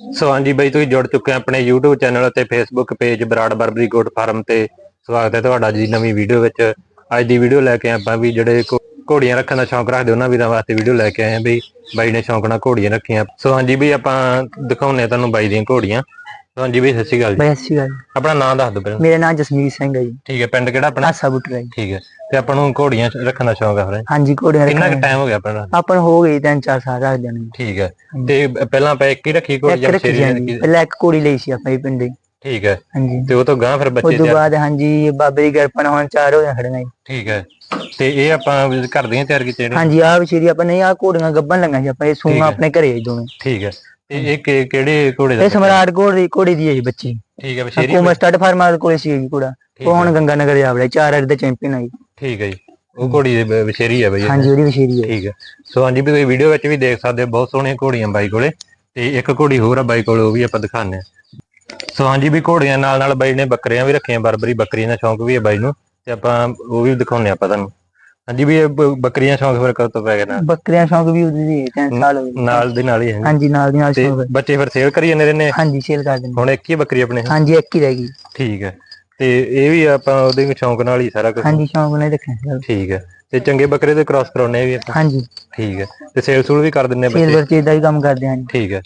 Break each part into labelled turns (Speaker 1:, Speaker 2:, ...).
Speaker 1: ਸੋ ਹਾਂਜੀ ਬਾਈ, ਤੁਸੀਂ ਜੁੜ ਚੁੱਕੇ ਹੋ ਆਪਣੇ YouTube ਚੈਨਲ ਅਤੇ Facebook page Brar Barbari goat farm ਤੇ। ਸਵਾਗਤ ਹੈ ਤੁਹਾਡਾ ਜੀ ਨਵੀਂ ਵੀਡੀਓ ਵਿੱਚ। ਅੱਜ ਦੀ ਵੀਡੀਓ ਲੈ ਕੇ ਆਪਾਂ ਵੀ ਜਿਹੜੇ ਘੋੜੀਆਂ ਰੱਖਣ ਦਾ ਸ਼ੌਂਕ ਰੱਖਦੇ ਉਹਨਾਂ ਵੀਰਾਂ ਵਾਸਤੇ ਵੀਡੀਓ ਲੈ ਕੇ ਆਏ ਹਾਂ ਬਈ। ਬਾਈ ਨੇ ਸ਼ੌਂਕ ਨਾਲ ਘੋੜੀਆਂ ਰੱਖੀਆਂ। ਸੋ ਹਾਂਜੀ ਬਈ, ਆਪਾਂ ਦਿਖਾਉਂਦੇ ਹਾਂ ਤੁਹਾਨੂੰ ਬਾਈ ਦੀਆਂ ਘੋੜੀਆਂ। ਹਾਂਜੀ ਬਈ ਸਤਿ ਸ਼੍ਰੀ ਅਕਾਲ ਜੀ।
Speaker 2: ਬਈ ਅੱਛੀ ਗੱਲ
Speaker 1: ਆਪਣਾ ਨਾਮ ਦੱਸ ਦਿਓ ਪਹਿਲਾਂ।
Speaker 2: ਮੇਰਾ ਨਾਮ ਜਸਮੀਤ ਸਿੰਘ ਹੈ ਜੀ।
Speaker 1: ਠੀਕ ਹੈ ਪਿੰਡ ਕਿਹੜਾ ਆਪਣਾ?
Speaker 2: ਆਸਾ ਬੁੱਟਰਾ ਜੀ।
Speaker 1: ਠੀਕ ਹੈ ਤੇ ਆਪਾਂ ਨੂੰ ਘੋੜੀਆਂ ਰੱਖਣ ਦਾ ਸ਼ੌਂਕ ਹੈ ਫਿਰ।
Speaker 2: ਹਾਂਜੀ ਘੋੜੀਆਂ
Speaker 1: ਕਿੰਨਾ ਕੁ
Speaker 2: ਰੱਖਣਾ
Speaker 1: ਟਾਈਮ ਹੋ ਗਿਆ ਆਪਣਾ
Speaker 2: ਆਪਾਂ ਨੂੰ ਹੋ ਗਈ ਤਿੰਨ ਚਾਰ ਸਾਲ ਰੱਖਦੇ ਨੇ
Speaker 1: ਠੀਕ ਹੈ ਤੇ ਪਹਿਲਾਂ ਆਪਾਂ ਇੱਕ ਹੀ ਰੱਖੀ ਘੋੜੀ
Speaker 2: ਇੱਕ
Speaker 1: ਜਾਂ
Speaker 2: ਰੱਖੀ
Speaker 1: ਸ਼ੇਰੀ
Speaker 2: ਜਾਂਦੀ
Speaker 1: ਰੱਖੀ?
Speaker 2: ਪਹਿਲਾਂ ਇੱਕ ਘੋੜੀ ਲਈ ਸੀ ਆਪਾਂ ਇਹ ਪਿੰਡੇ।
Speaker 1: ਠੀਕ ਹੈ
Speaker 2: ਹਾਂਜੀ।
Speaker 1: ਤੇ ਉਹ ਤੋਂ ਗਾਂ ਫਿਰ
Speaker 2: ਉਸ
Speaker 1: ਬੱਚੇ
Speaker 2: ਤੋਂ
Speaker 1: ਤਿਆਰ
Speaker 2: ਬਾਅਦ ਹਾਂਜੀ ਬਾਬੇ ਦੀ ਕਿਰਪਾ ਨਾਲ ਹੁਣ ਚਾਰ ਹੋ ਜਾ ਖੜੀਆਂ ਜੀ।
Speaker 1: ਠੀਕ ਹੈ ਤੇ ਇਹ ਆਪਾਂ ਵੀ ਘਰ ਦੀਆਂ ਤਿਆਰ ਕੀਤੇ ਨੇ?
Speaker 2: ਹਾਂਜੀ ਆਹ ਵਿਚੇਰੀ ਆਪਾਂ ਨਹੀਂ ਆਹ ਘੋੜੀਆਂ ਗੱਬਣ ਲੰਗਾ ਸੀ ਆਪਾਂ ਇਹ
Speaker 1: ਹੈ।
Speaker 2: ਸੂਣਾ ਆਪਣੇ ਘਰੇ ਦੋਵੇਂ।
Speaker 1: ਠੀਕ ਹੈ। ਇਹ ਕਿ- ਕਿਹੜੇ ਘੋੜੇ ਦਾ
Speaker 2: ਇਹ ਸਮਰਾਟ ਘੋੜੀ ਘੋੜੀ ਦੀ ਹੈ ਜੀ ਬੱਚੀ।
Speaker 1: ਠੀਕ ਹੈ ਬਸ਼ੇਰੀ
Speaker 2: ਕੋਮਰ ਸਟੱਡ ਫਾਰਮਰ ਕੋਲੇ ਸੀ ਜੀ ਘੋੜਾ।
Speaker 1: ਠੀਕ
Speaker 2: ਉਹ ਹੁਣ ਗੰਗਾ ਨਗਰ ਜਾ ਵੜਿਆ ਚਾਰ ਵਾਰ ਦੇ ਚੈਂਪੀਅਨ ਆਈ
Speaker 1: ਠੀਕ ਹੈ ਜੀ। ਉਹ ਘੋੜੀ ਦੇ ਬਸ਼ੇਰੀ ਹੈ ਬਈ ਇਹ।
Speaker 2: ਹਾਂਜੀ ਉਹਦੀ ਵਿਸ਼ੇਰੀ ਹੈ।
Speaker 1: ਠੀਕ ਹੈ। ਸੋ ਹਾਂਜੀ ਵੀ ਤੁਸੀਂ ਵੀਡੀਓ ਵਿੱਚ ਵੀ ਦੇਖ ਸਕਦੇ ਹੋ ਬਹੁਤ ਸੋਹਣੀਆਂ ਘੋੜੀਆਂ ਬਾਈ ਕੋਲੇ। ਤੇ ਇੱਕ ਘੋੜੀ ਹੋਰ ਆ ਬਾਈ ਕੋਲੇ ਉਹ ਵੀ ਆਪਾਂ ਦਿਖਾਉਂਦੇ ਹਾਂ। ਸੋ ਹਾਂਜੀ ਵੀ ਘੋੜੀਆਂ ਨਾਲ ਨਾਲ ਬਾਈ ਨੇ ਬੱਕਰੀਆਂ ਵੀ ਰੱਖੀਆਂ ਬਰਬਰੀ ਬੱਕਰੀਆਂ ਦਾ ਸ਼ੌਂਕ ਵੀ ਹੈ ਬਾਈ ਨੂੰ। ਤੇ ਆਪਾਂ ਉਹ ਵੀ ਦਿਖਾਉਂਦੇ ਆਪਾਂ ਤੁਹਾਨੂੰ। ਹਾਂਜੀ ਵੀ ਇਹ ਬ- ਬੱਕਰੀਆਂ ਸ਼ੌਂਕ ਫਿਰ ਕਦੋਂ ਤੋਂ ਪੈ ਗਿਆ ਨਾਲ?
Speaker 2: ਬੱਕਰੀਆਂ ਸ਼ੌਂਕ ਵੀ ਉਹਦੀ ਹੈ, ਤਿੰਨ ਸਾਲ ਹੋ ਗਏ।
Speaker 1: ਨਾਲ ਦੇ ਨਾਲ ਹੀ ਹੈ
Speaker 2: ਹਾਂਜੀ ਨਾਲ ਦੀ ਨਾਲ
Speaker 1: ਤੇ
Speaker 2: ਸ਼ੌਂਕ।
Speaker 1: ਬੱਚੇ ਫਿਰ ਸੇਲ ਕਰੀ ਜਾਂਦੇ ਰਹਿੰਦੇ ਆ?
Speaker 2: ਹਾਂਜੀ ਸੇਲ ਕਰ ਦਿੰਦੇ
Speaker 1: ਹੁਣ ਇੱਕ ਹੀ ਬੱਕਰੀ ਆਪਣੇ?
Speaker 2: ਹਾਂਜੀ ਇੱਕ ਹੀ ਰਹਿ ਗਈ।
Speaker 1: ਠੀਕ ਹੈ। ਤੇ ਇਹ ਵੀ ਆਪਾਂ ਉਹਦੇ ਸ਼ੌਂਕ ਨਾਲ ਹੀ ਸਾਰਾ ਕੁਝ
Speaker 2: ਹਾਂਜੀ ਸ਼ੌਂਕ ਨਾਲ ਹੀ ਰੱਖਣਾ ਸੀ।
Speaker 1: ਠੀਕ ਹੈ। ਤੇ ਚੰਗੇ ਬੱਕਰੇ ਤੇ ਕ੍ਰਾਸ ਕਰਾਉਣੇ ਵੀ ਆਪਾਂ?
Speaker 2: ਹਾਂਜੀ।
Speaker 1: ਠੀਕ ਹੈ। ਤੇ ਸੇਲ ਸੂਲ ਵੀ ਕਰ ਦਿੰਨੇ
Speaker 2: ਸੇਲ
Speaker 1: ਬੱਚੇ?
Speaker 2: ਵਰਚੇ ਦਾ ਹੀ ਕੰਮ ਕਰਦੇ ਹਾਂ।
Speaker 1: ਠੀਕ ਹੈ।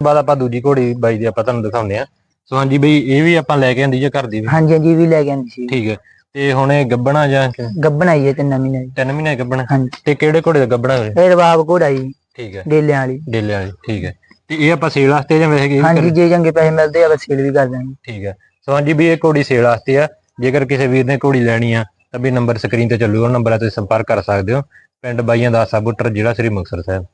Speaker 1: ਬਾਅਦ ਆਪਾਂ ਦੂਜੀ ਘੋੜੀ ਬਾਈ ਦੀ ਆਪਾਂ ਤੁਹਾਨੂੰ ਦਿਖਾਉਂਦੇ ਆ। ਸੋ ਹਾਂਜੀ ਬਈ ਇਹ ਵੀ ਆਪਾਂ ਲੈ ਕੇ ਆਂਦੀ ਜੇ ਘਰ ਦੀ ਵੀ?
Speaker 2: ਹਾਂਜੀ ਹਾਂਜੀ ਇਹ ਵੀ ਲੈ ਕੇ ਆਂਦੀ ਸੀ।
Speaker 1: ਠੀਕ ਹੈ। ਤੇ ਹੁਣ ਇਹ ਗੱਬਣਾ ਜਾਂ ਕਿ-
Speaker 2: ਗੱਬਣ ਆਈ ਹੈ ਤਿੰਨ ਮਹੀਨੇ ਦੀ।
Speaker 1: ਤਿੰਨ ਮਹੀਨੇ ਗੱਬਣਾ?
Speaker 2: ਹਾਂਜੀ।
Speaker 1: ਤੇ ਕਿਹੜੇ ਘੋੜੇ ਦਾ ਗੱਬਣਾ ਹੋਵੇ
Speaker 2: ਇਹ ਰਬਾਬ ਘੋੜਾ ਜੀ
Speaker 1: ਠੀਕ ਹੈ।
Speaker 2: ਡੇਲਿਆਂ ਵਾਲੀ।
Speaker 1: ਡੇਲੇ ਵਾਲੀ ਠੀਕ ਹੈ। ਤੇ ਇਹ ਆਪਾਂ ਸੇਲ ਵਾਸਤੇ ਜਾਂ ਵੈਸੇ ਕਿ ਇਹ ਵੀ
Speaker 2: ਹਾਂਜੀ ਜੇ ਚੰਗੇ ਪੈਸੇ ਮਿਲਦੇ ਆ ਬਸ ਸੇਲ ਵੀ ਕਰ ਦਾਂਗੇ
Speaker 1: ਠੀਕ ਹੈ। ਸੋ ਹਾਂਜੀ ਵੀ ਇਹ ਘੋੜੀ ਸੇਲ ਵਾਸਤੇ ਆ। ਜੇਕਰ ਕਿਸੇ ਵੀਰ ਨੇ ਘੋੜੀ ਲੈਣੀ ਆ ਤਾਂ ਵੀ ਨੰਬਰ ਸਕਰੀਨ ਤੇ ਚੱਲੂਗਾ ਉਹ ਨੰਬਰਾਂ ਤੇ ਸੰਪਰਕ ਕਰ ਸਕਦੇ ਹੋ। ਪਿੰਡ ਬਾਈਆਂ ਦਾ ਸਾਬੂਟਰ ਜ਼ਿਲ੍ਹਾ ਸ੍ਰੀ ਮੁਕਤਸਰ ਸਾਹਿਬ।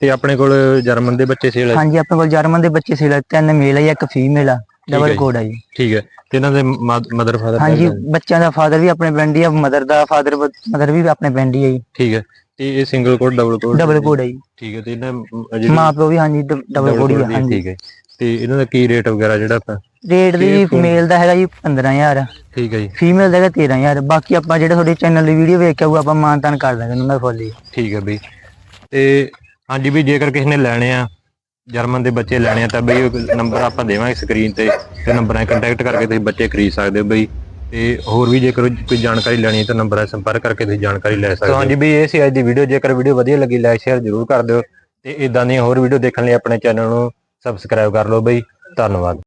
Speaker 1: ਤੇ ਆਪਣੇ ਕੋਲ ਜਰਮਨ ਦੇ ਬੱਚੇ ਸੇਲ
Speaker 2: ਹਾਂਜੀ ਆਪਣੇ ਕੋਲ ਜਰਮਨ ਦੇ ਬੱਚੇ ਸੇਲ ਤਿੰਨ ਮੇਲ ਆ ਜੀ, ਇੱਕ ਫੀਮੇਲ ਆ। ਡਬਲ
Speaker 1: ਜੀ।
Speaker 2: ਘੋੜਾ ਜੀ।
Speaker 1: ਠੀਕ ਹੈ। ਤੇ ਇਹਨਾਂ ਦੇ ਮਦਰ ਫਾਦਰ
Speaker 2: ਹਾਂਜੀ ਬੱਚਿਆਂ ਦਾ ਫਾਦਰ ਵੀ ਆਪਣੇ ਪਿੰਡ ਹੀ ਆ ਮਦਰ ਦਾ ਫਾਦਰ ਮਦਰ ਵੀ ਆਪਣੇ ਪਿੰਡ ਹੀ ਆ ਜੀ।
Speaker 1: ਠੀਕ ਹੈ। ਤੇ ਇਹ single code double code
Speaker 2: double ਘੋੜਾ ਜੀ?
Speaker 1: ਠੀਕ ਹੈ। ਤੇ ਇਹਨਾਂ ਜਿਹੜੀ
Speaker 2: ਮਾਂ ਪਿਓ ਵੀ ਹਾਂਜੀ ਡਬਲ ਘੋੜੀ ਆ ਹਾਂਜੀ।
Speaker 1: ਠੀਕ ਹੈ। ਤੇ ਇਹਨਾਂ ਦਾ ਕੀ ਰੇਟ ਵਗੈਰਾ ਜਿਹੜਾ ਆਪਾਂ
Speaker 2: ਰੇਟ ਦੀ ਮੇਲ ਦਾ ਹੈਗਾ ਜੀ 15000
Speaker 1: ਠੀਕ ਹੈ ਜੀ।
Speaker 2: ਫੀਮੇਲ ਦਾ ਹੈਗਾ 13000 ਬਾਕੀ ਆਪਾਂ ਜਿਹੜੇ ਤੁਹਾਡੇ ਚੈਨਲ ਦੀ ਵੀਡੀਓ ਵੇਖ ਕੇ ਆਊ ਆਪਾਂ ਮਾਨਤਾਨ ਕਰ ਦਾਂਗੇ ਉਹਨਾਂ ਦਾ ਫੁੱਲ ਹੀ
Speaker 1: ਠੀਕ ਹੈ ਬਈ। ਤੇ ਹਾਂਜੀ ਵੀ ਜੇਕਰ ਕਿਸੇ ਨੇ ਲੈਣੇ ਆ ਜਰਮਨ ਦੇ ਬੱਚੇ ਲੈਣੇ ਆ ਤਾਂ ਬਈ ਨੰਬਰ ਆਪਾਂ ਦੇਵਾਂਗੇ ਸਕਰੀਨ ਤੇ ਤੇ ਨੰਬਰਾਂ 'ਤੇ ਕੰਟੈਕਟ ਕਰਕੇ ਤੁਸੀਂ ਬੱਚੇ ਖਰੀਦ ਸਕਦੇ ਹੋ ਬਈ। ਤੇ ਹੋਰ ਵੀ ਜੇਕਰ ਕੋਈ ਜਾਣਕਾਰੀ ਲੈਣੀ ਹੈ ਤਾਂ ਨੰਬਰਾਂ 'ਤੇ ਸੰਪਰਕ ਕਰਕੇ ਤੁਸੀਂ ਜਾਣਕਾਰੀ ਲੈ ਸਕਦੇ ਹੋ। ਹਾਂਜੀ ਬਈ ਇਹ ਸੀ ਅੱਜ ਦੀ ਵੀਡੀਓ ਜੇਕਰ ਵੀਡੀਓ ਵਧੀਆ ਲੱਗੀ ਲਾਈਕ ਸ਼ੇਅਰ ਜ਼ਰੂਰ ਕਰ ਦਿਓ। ਤੇ ਇਦਾਂ ਦੀਆਂ ਹੋਰ ਵੀਡੀਓ ਦੇਖਣ ਲਈ ਆਪਣੇ ਚੈਨਲ ਨੂੰ ਸਬਸਕ੍ਰਾਈਬ ਕਰ ਲਓ ਬਈ। ਧੰਨਵਾਦ।